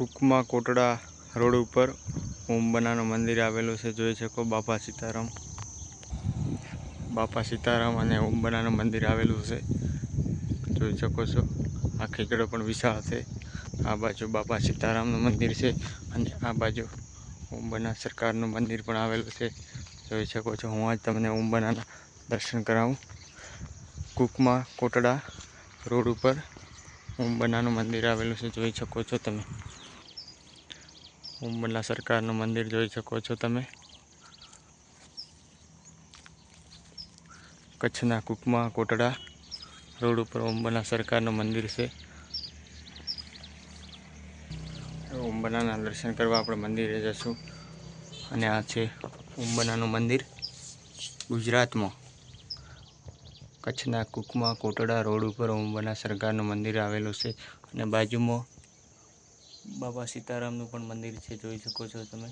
Kukma Kotda road ઉપર ઓમબનાનું મંદિર આવેલું છે. જોઈ શકો બાપા સીતારામ. બાપા સીતારામ અને ઓમબનાનું મંદિર આવેલું છે. જોઈ શકો છો. આ ખેકડો પણ વિશાળ છે. આ બાજુ બાપા સીતારામનું મંદિર છે અને આ બાજુ ઓમબના સરકારનું મંદિર પણ આવેલું છે. જોઈ શકો છો. હું આજ તમને ઓમબનાના દર્શન કરાવું. કુકમા કોટડા રોડ ઉપર ઓમબનાનું મંદિર આવેલું છે. જોઈ શકો છો તમે. ઓમબના સરકારનું મંદિર જોઈ શકો છો તમે. કચ્છના કુકમા, કોટડા રોડ ઉપર ઓમબના સરકારનું મંદિર છે. ઓમબનાના દર્શન કરવા આપણે મંદિરે જશું. અને આ છે ઓમબનાનું મંદિર ગુજરાતમાં. કચ્છના કુકમા, કોટડા રોડ ઉપર ઓમબના સરકારનું મંદિર આવેલું છે. અને બાજુમાં બાબા સીતારામનું પણ મંદિર છે જોઈ શકો છો તમે.